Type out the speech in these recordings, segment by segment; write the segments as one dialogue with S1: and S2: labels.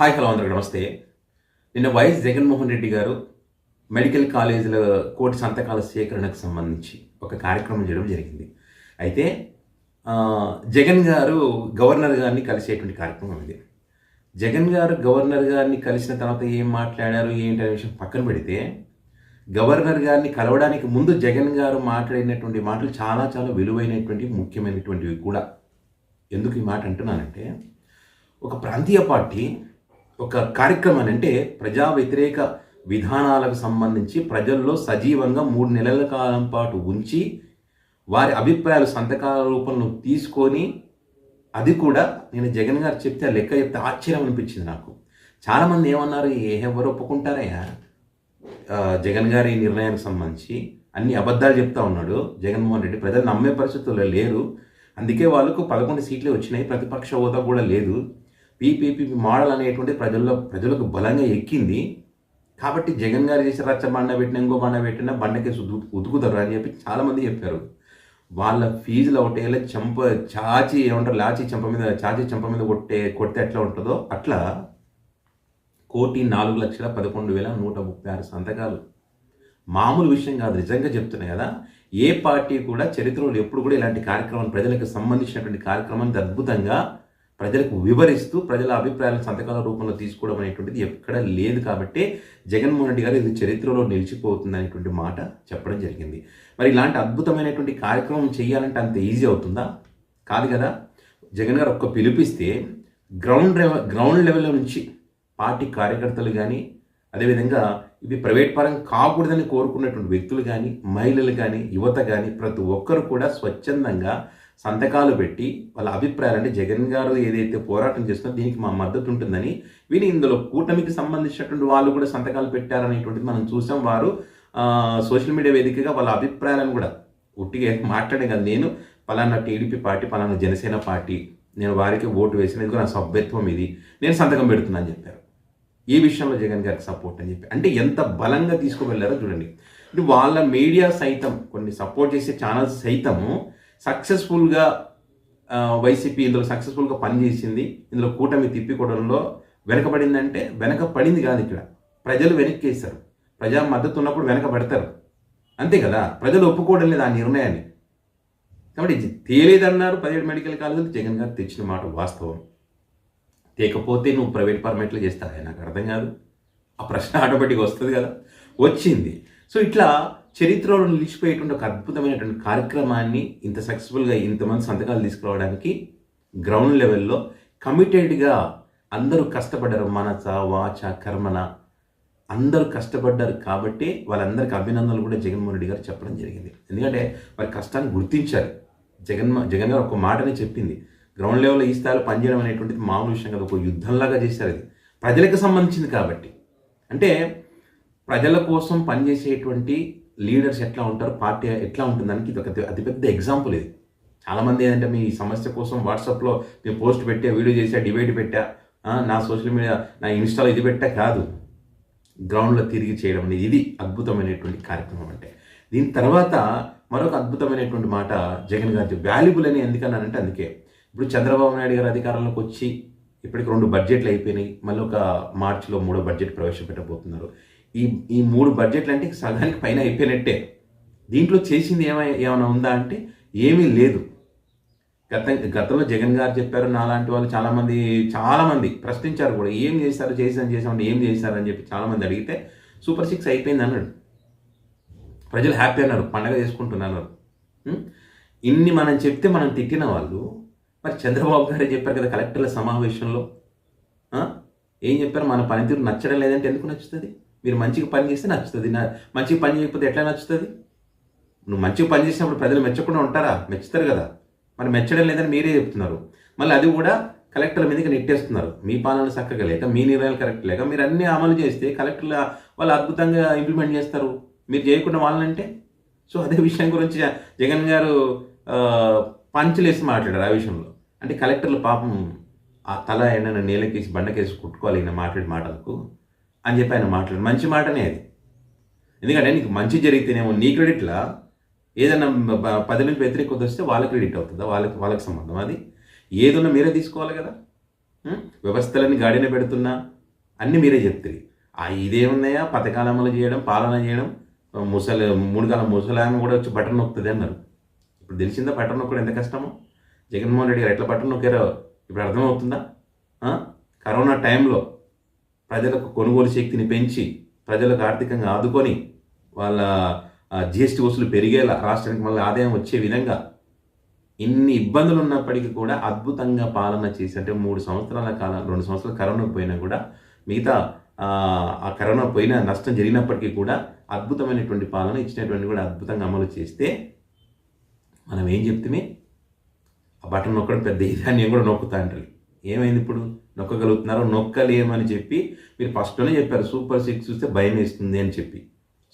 S1: Hi hello అందరికి నమస్తే. నిన్న వైఎస్ జగన్మోహన్ రెడ్డి గారు మెడికల్ కాలేజీల కోటి సంతకాల సేకరణకు సంబంధించి ఒక కార్యక్రమం చేయడం జరిగింది. అయితే జగన్ గారు గవర్నర్ గారిని కలిసేటువంటి కార్యక్రమం ఇది. జగన్ గారు గవర్నర్ గారిని కలిసిన తర్వాత ఏం మాట్లాడారు ఏంటి అనే విషయం పక్కన పెడితే గవర్నర్ గారిని కలవడానికి ముందు జగన్ గారు మాట్లాడినటువంటి మాటలు చాలా చాలా విలువైనటువంటి ముఖ్యమైనటువంటివి కూడా. ఎందుకు ఈ మాట అంటున్నానంటే ఒక ప్రాంతీయ పార్టీ ఒక కార్యక్రమాన్ని అంటే ప్రజా వ్యతిరేక విధానాలకు సంబంధించి ప్రజల్లో సజీవంగా మూడు నెలల కాలం పాటు ఉంచి వారి అభిప్రాయాలు సంతకాల రూపంలో తీసుకొని అది కూడా నేను జగన్ గారు చెప్తే ఆ లెక్క చెప్తే ఆశ్చర్యం అనిపించింది నాకు. చాలామంది ఏమన్నారు "ఏ ఎవరు ఒప్పుకుంటారయ్యా జగన్ గారి నిర్ణయానికి సంబంధించి అన్ని అబద్ధాలు చెప్తా ఉన్నాడు జగన్మోహన్ రెడ్డి. ప్రజలు నమ్మే పరిస్థితుల్లో లేరు. అందుకే వాళ్ళకు పదకొండు సీట్లే వచ్చినాయి. ప్రతిపక్ష హోదా కూడా లేదు. పీపీపీ మోడల్ అనేటువంటి ప్రజల్లో ప్రజలకు బలంగా ఎక్కింది. కాబట్టి జగన్ గారు చేసి రచ్చ బండ పెట్టిన ఇంకో బండ పెట్టినా బండకి ఉతుకుతారు అని చెప్పి చాలామంది చెప్పారు. వాళ్ళ ఫీజులు ఒకటేలా చెంప చాచి ఏమంటారు లాచి చెంప మీద చాచి చెంప మీద కొట్టే కొడితే ఎట్లా ఉంటుందో? అట్లా కోటి నాలుగు లక్షల పదకొండు వేల నూట ముప్పై ఆరు సంతకాలు. మామూలు విషయం కాదు నిజంగా చెప్తున్నాయి కదా. ఏ పార్టీ కూడా చరిత్రలో ఎప్పుడు కూడా ఇలాంటి కార్యక్రమాలు ప్రజలకు సంబంధించినటువంటి కార్యక్రమాన్ని అద్భుతంగా ప్రజలకు వివరిస్తూ ప్రజల అభిప్రాయాలను సంతకాల రూపంలో తీసుకోవడం అనేటువంటిది ఎక్కడ లేదు కాబట్టి జగన్మోహన్ రెడ్డి గారు ఇది చరిత్రలో నిలిచిపోతుంది అనేటువంటి మాట చెప్పడం జరిగింది. మరి ఇలాంటి అద్భుతమైనటువంటి కార్యక్రమం చేయాలంటే అంత ఈజీ అవుతుందా? కాదు కదా. జగన్ గారు ఒక్క పిలిపిస్తే గ్రౌండ్ లెవెల్ గ్రౌండ్ లెవెల్ నుంచి పార్టీ కార్యకర్తలు కానీ అదేవిధంగా ఇవి ప్రైవేట్ పరంగా కాకూడదని కోరుకున్నటువంటి వ్యక్తులు కానీ మహిళలు కానీ యువత కానీ ప్రతి ఒక్కరు కూడా స్వచ్ఛందంగా సంతకాలు పెట్టి వాళ్ళ అభిప్రాయాలు అంటే జగన్ గారు ఏదైతే పోరాటం చేస్తుందో దీనికి మా మద్దతు ఉంటుందని వీని ఇందులో కూటమికి సంబంధించినటువంటి వాళ్ళు కూడా సంతకాలు పెట్టారనేటువంటిది మనం చూసాం. వారు సోషల్ మీడియా వేదికగా వాళ్ళ అభిప్రాయాలను కూడా ఉట్టిగా మాట్లాడే కదా. నేను పలానా టీడీపీ పార్టీ పలానా జనసేన పార్టీ నేను వారికి ఓటు వేసినందుకు నా సభ్యత్వం ఇది. నేను సంతకం పెడుతున్నా అని చెప్పారు. ఈ విషయంలో జగన్ గారికి సపోర్ట్ అని చెప్పి. అంటే ఎంత బలంగా తీసుకువెళ్ళారో చూడండి. వాళ్ళ మీడియా సైతం కొన్ని సపోర్ట్ చేసే ఛానల్స్ సైతము సక్సెస్ఫుల్గా వైసీపీ ఇందులో సక్సెస్ఫుల్గా పనిచేసింది. ఇందులో కూటమి తిప్పికొవడంలో వెనకబడిందంటే వెనకబడింది కాదు ఇక్కడ. ప్రజలు వెనక్కేస్తారు ప్రజా మద్దతు ఉన్నప్పుడు వెనకపడతారు అంతే కదా? ప్రజలు ఒప్పుకోవడం లేదు ఆ నిర్ణయాన్ని. కాబట్టి తేలేదన్నారు ప్రైవేట్ మెడికల్ కాలేజీలు. జగన్ గారు తెచ్చిన మాట వాస్తవం. తేకపోతే నువ్వు ప్రైవేట్ పర్మిట్లు చేస్తావా? నాకు అర్థం కాదు. ఆ ప్రశ్న ఆటోమేటిక్గా వస్తుంది కదా? వచ్చింది. సో ఇట్లా చరిత్రలో నిలిచిపోయేటువంటి ఒక అద్భుతమైనటువంటి కార్యక్రమాన్ని ఇంత సక్సెస్ఫుల్గా ఇంతమంది సంతకాలు తీసుకురావడానికి గ్రౌండ్ లెవెల్లో కమిటెడ్గా అందరూ కష్టపడ్డారు. మనస వాచ కర్మన అందరూ కష్టపడ్డారు కాబట్టి వాళ్ళందరికీ అభినందనలు కూడా జగన్మోహన్ రెడ్డి గారు చెప్పడం జరిగింది. ఎందుకంటే వారి కష్టాన్ని గుర్తించారు. జగన్ జగన్ గారు ఒక మాటనే చెప్పింది. గ్రౌండ్ లెవెల్లో ఈ స్థాయిలో పనిచేయడం అనేటువంటిది మామూలు విషయం కాదు. ఒక యుద్ధంలాగా చేశారు అది ప్రజలకు సంబంధించింది కాబట్టి. అంటే ప్రజల కోసం పనిచేసేటువంటి లీడర్స్ ఎట్లా ఉంటారు పార్టీ ఎట్లా ఉంటుందానికి ఇది ఒక అతి- అతిపెద్ద ఎగ్జాంపుల్ ఇది. చాలామంది ఏంటంటే మీ సమస్య కోసం వాట్సాప్లో నేను పోస్ట్ పెట్టా వీడియో చేసా డిబేట్ పెట్టా నా సోషల్ మీడియా నా ఇన్స్టాలో ఇది పెట్టా కాదు. గ్రౌండ్లో తిరిగి చేయడం అనేది ఇది అద్భుతమైనటువంటి కార్యక్రమం అంటే. దీని తర్వాత మరొక అద్భుతమైనటువంటి మాట జగన్ గారి వాల్యుబుల్ అని ఎందుకన్నానంటే అందుకే. ఇప్పుడు చంద్రబాబు నాయుడు గారు అధికారంలోకి వచ్చి ఇప్పటికి రెండు బడ్జెట్లు అయిపోయినాయి. మళ్ళీ ఒక మార్చిలో మూడో బడ్జెట్ ప్రవేశపెట్టబోతున్నారు. ఈ ఈ మూడు బడ్జెట్లు అంటే సగానికి పైన అయిపోయినట్టే. దీంట్లో చేసింది ఏమై ఏమైనా ఉందా అంటే ఏమీ లేదు. గత గతంలో జగన్ గారు చెప్పారు నాలాంటి వాళ్ళు చాలామంది చాలామంది ప్రశ్నించారు కూడా ఏం చేశారు చేసాను చేసామంటే ఏం చేశారు అని చెప్పి చాలామంది అడిగితే సూపర్ సిక్స్ అయిపోయింది అన్నాడు. ప్రజలు హ్యాపీ అన్నారు పండగ చేసుకుంటున్నారు ఇన్ని మనం చెప్తే మనం తిట్టిన వాళ్ళు మరి చంద్రబాబు గారే చెప్పారు కదా కలెక్టర్ల సమావేశంలో ఏం చెప్పారు? మన పనితీరు నచ్చడం లేదంటే ఎందుకు నచ్చుతుంది? మీరు మంచిగా పని చేస్తే నచ్చుతుంది. నా మంచిగా పని చేయకపోతే ఎట్లా నచ్చుతుంది? నువ్వు మంచిగా పని చేసినప్పుడు ప్రజలు మెచ్చకుండా ఉంటారా? మెచ్చుతారు కదా. మరి మెచ్చడం లేదని మీరే చెప్తున్నారు. మళ్ళీ అది కూడా కలెక్టర్ల మీదకి నెట్టేస్తున్నారు. మీ పాలన చక్కగా లేక మీ నిర్ణయాలు కరెక్ట్ లేక మీరు అన్ని అమలు చేస్తే కలెక్టర్ల వాళ్ళు అద్భుతంగా ఇంప్లిమెంట్ చేస్తారు. మీరు చేయకుండా వాళ్ళనంటే సో అదే విషయం గురించి జగన్ గారు పంచలేసి మాట్లాడారు ఆ విషయంలో. అంటే కలెక్టర్లు పాపం ఆ తల ఎండన నేలకేసి బండకేసి కుట్టుకోవాలి ఈయన మాట్లాడే మాటలకు అని చెప్పి ఆయన మాట్లాడు. మంచి మాటనే అది. ఎందుకంటే నీకు మంచి జరిగితేనేమో నీ క్రెడిట్లా ఏదైనా పది నుంచి వ్యతిరేకత వస్తే వాళ్ళ క్రెడిట్ అవుతుందా? వాళ్ళకి వాళ్ళకి సంబంధం. అది ఏదున్నా మీరే తీసుకోవాలి కదా. వ్యవస్థలన్నీ గాడిన పెడుతున్నా అన్నీ మీరే చెప్తారు ఆ ఇదేమున్నాయా పథకాలు అమలు చేయడం పాలన చేయడం ముసలి మూడు కాలం ముసలామె కూడా వచ్చి బటన్ నొక్కుతుంది అన్నారు. ఇప్పుడు తెలిసిందా బటన్ నొక్కడం ఎంత కష్టమో? జగన్మోహన్ రెడ్డి గారు ఎట్లా బటన్ నొక్కారో? ఇప్పుడు అర్థమవుతుందా? కరోనా టైంలో ప్రజలకు కొనుగోలు శక్తిని పెంచి ప్రజలకు ఆర్థికంగా ఆదుకొని వాళ్ళ జిఎస్టీ వసూలు పెరిగేలా రాష్ట్రానికి మళ్ళీ ఆదాయం వచ్చే విధంగా ఇన్ని ఇబ్బందులు ఉన్నప్పటికీ కూడా అద్భుతంగా పాలన చేసి అంటే మూడు సంవత్సరాల కాలం రెండు సంవత్సరాల కరోనా పోయినా కూడా మిగతా ఆ, కరోనా పోయిన నష్టం జరిగినప్పటికీ కూడా అద్భుతమైనటువంటి పాలన ఇచ్చినటువంటి కూడా అద్భుతంగా అమలు చేస్తే మనం ఏం చెప్తే ఆ బటన్ నొక్కడం పెద్ద ఇదాన్ని కూడా నొక్కుతా అంటారు ఏమైంది ఇప్పుడు? నొక్కగలుగుతున్నారో నొక్కలేమని చెప్పి మీరు ఫస్ట్లోనే చెప్పారు. సూపర్ సిక్స్ చూస్తే భయం వేస్తుంది అని చెప్పి.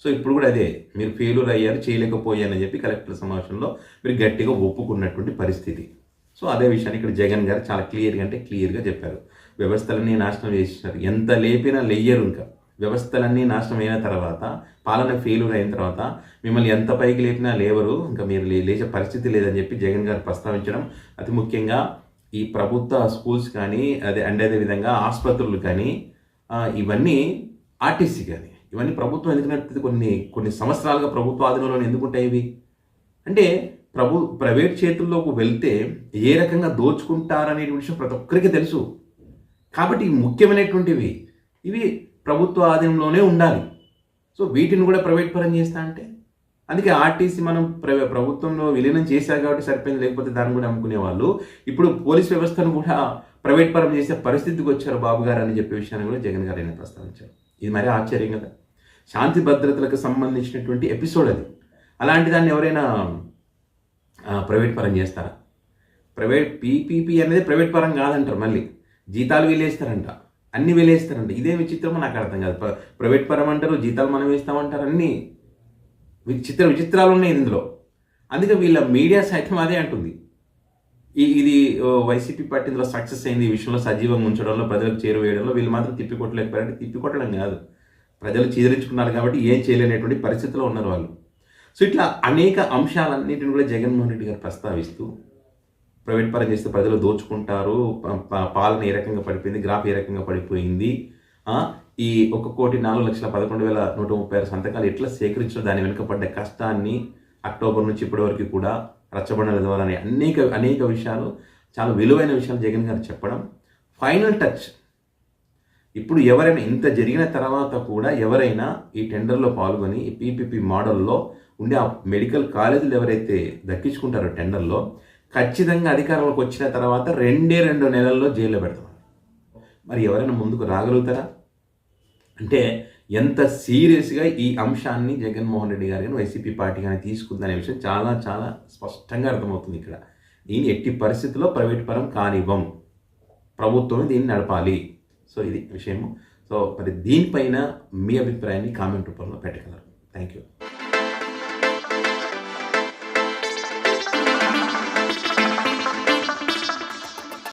S1: సో ఇప్పుడు కూడా అదే. మీరు ఫెయిల్యూర్ అయ్యారు చేయలేకపోయారని చెప్పి కలెక్టర్ సమావేశంలో మీరు గట్టిగా ఒప్పుకున్నటువంటి పరిస్థితి. సో అదే విషయాన్ని ఇక్కడ జగన్ గారు చాలా క్లియర్గా అంటే క్లియర్గా చెప్పారు. వ్యవస్థలన్నీ నాశనం చేసినారు ఎంత లేపినా లేయరు ఇంకా. వ్యవస్థలన్నీ నాశనం అయిన తర్వాత పాలన ఫెయిల్యూర్ అయిన తర్వాత మిమ్మల్ని ఎంత పైకి లేపినా లేవరు. ఇంకా మీరు లే- లేచే పరిస్థితి లేదని చెప్పి జగన్ గారు ప్రస్తావించడం అతి ముఖ్యంగా ఈ ప్రభుత్వ స్కూల్స్ కానీ అదే అండ్ అదే విధంగా ఆసుపత్రులు కానీ ఇవన్నీ ఆర్టీసీ కానీ ఇవన్నీ ప్రభుత్వం ఎందుకు నడుపుతుంది కొన్ని కొన్ని సంవత్సరాలుగా ప్రభుత్వ ఆధీనంలో ఎందుకు ఉంటాయి ఇవి? అంటే ప్రభు ప్రైవేట్ చేతుల్లోకి వెళ్తే ఏ రకంగా దోచుకుంటారనే విషయం ప్రతి ఒక్కరికి తెలుసు. కాబట్టి ముఖ్యమైనటువంటివి ఇవి ప్రభుత్వ ఆధీనంలోనే ఉండాలి. సో వీటిని కూడా ప్రైవేట్ పరం చేస్తా అంటే? అందుకే ఆర్టీసీ మనం ప్ర- ప్రభుత్వంలో విలీనం చేశారు కాబట్టి సరిపోయింది లేకపోతే దాన్ని కూడా అమ్ముకునే వాళ్ళు ఇప్పుడు పోలీస్ వ్యవస్థను కూడా ప్రైవేట్ పరం చేసే పరిస్థితికి వచ్చారు బాబు గారు అని చెప్పే విషయాన్ని కూడా జగన్ గారు ఆయన ప్రస్తావించారు. ఇది మరీ ఆశ్చర్యం కదా. శాంతి భద్రతలకు సంబంధించినటువంటి ఎపిసోడ్ అది. అలాంటి దాన్ని ఎవరైనా ప్రైవేట్ పరం చేస్తారా? ప్రైవేట్ పీపీపీ అనేది ప్రైవేట్ పరం కాదంటారు మళ్ళీ. జీతాలు వీలేస్తారంట అన్ని వీలేస్తారంట ఇదే విచిత్రమో నాకు అర్థం కాదు. ప్రైవేట్ పరం అంటారు జీతాలు మనం వేస్తామంటారు అన్ని. విచిత్ర విచిత్రాలు ఉన్నాయి ఇందులో. అందుకే వీళ్ళ మీడియా సైతం అదే అంటుంది. ఈ ఇది వైసీపీ పార్టీ ఇందులో సక్సెస్ అయింది ఈ విషయంలో సజీవంగా ఉంచడంలో ప్రజలకు చేరువేయడంలో వీళ్ళు మాత్రం తిప్పికొట్టలేకపోయారంటే తిప్పికొట్టడం కాదు. ప్రజలు చీదరించుకున్నారు కాబట్టి ఏం చేయలేనటువంటి పరిస్థితిలో ఉన్నారు వాళ్ళు. సో ఇట్లా అనేక అంశాలన్నింటిని కూడా జగన్మోహన్ రెడ్డి గారు ప్రస్తావిస్తూ ప్రైవేట్ పరం చేస్తే ప్రజలు దోచుకుంటారు పాలన ఏ రకంగా పడిపోయింది గ్రాఫ్ ఏ రకంగా పడిపోయింది ఈ ఒక కోటి నాలుగు లక్షల పదకొండు వేల నూట ముప్పై ఆరు సంతకాలు ఎట్లా సేకరించడం దాని వెనుకపడ్డ కష్టాన్ని అక్టోబర్ నుంచి ఇప్పటి వరకు కూడా రచ్చబండల ద్వారా అనేక అనేక విషయాలు చాలా విలువైన విషయాలు జగన్ గారు చెప్పడం. ఫైనల్ టచ్ ఇప్పుడు ఎవరైనా ఇంత జరిగిన తర్వాత కూడా ఎవరైనా ఈ టెండర్లో పాల్గొని ఈ పీపీపీ మోడల్లో ఉండే ఆ మెడికల్ కాలేజీలు ఎవరైతే దక్కించుకుంటారో టెండర్లో ఖచ్చితంగా అధికారంలోకి వచ్చిన తర్వాత రెండే రెండు నెలల్లో జైల్లో పెడతారు మరి ఎవరైనా ముందుకు రాగలుగుతారా? అంటే ఎంత సీరియస్గా ఈ అంశాన్ని జగన్మోహన్ రెడ్డి గారు కానీ వైసీపీ పార్టీ కానీ తీసుకుందనే విషయం చాలా చాలా స్పష్టంగా అర్థమవుతుంది ఇక్కడ. దీన్ని ఎట్టి పరిస్థితుల్లో ప్రైవేట్ పరం కానివ్వం. ప్రభుత్వమే దీన్ని నడపాలి. సో ఇది విషయము. సో మరి దీనిపైన మీ అభిప్రాయాన్ని కామెంట్ రూపంలో పెట్టగలరు. Thank you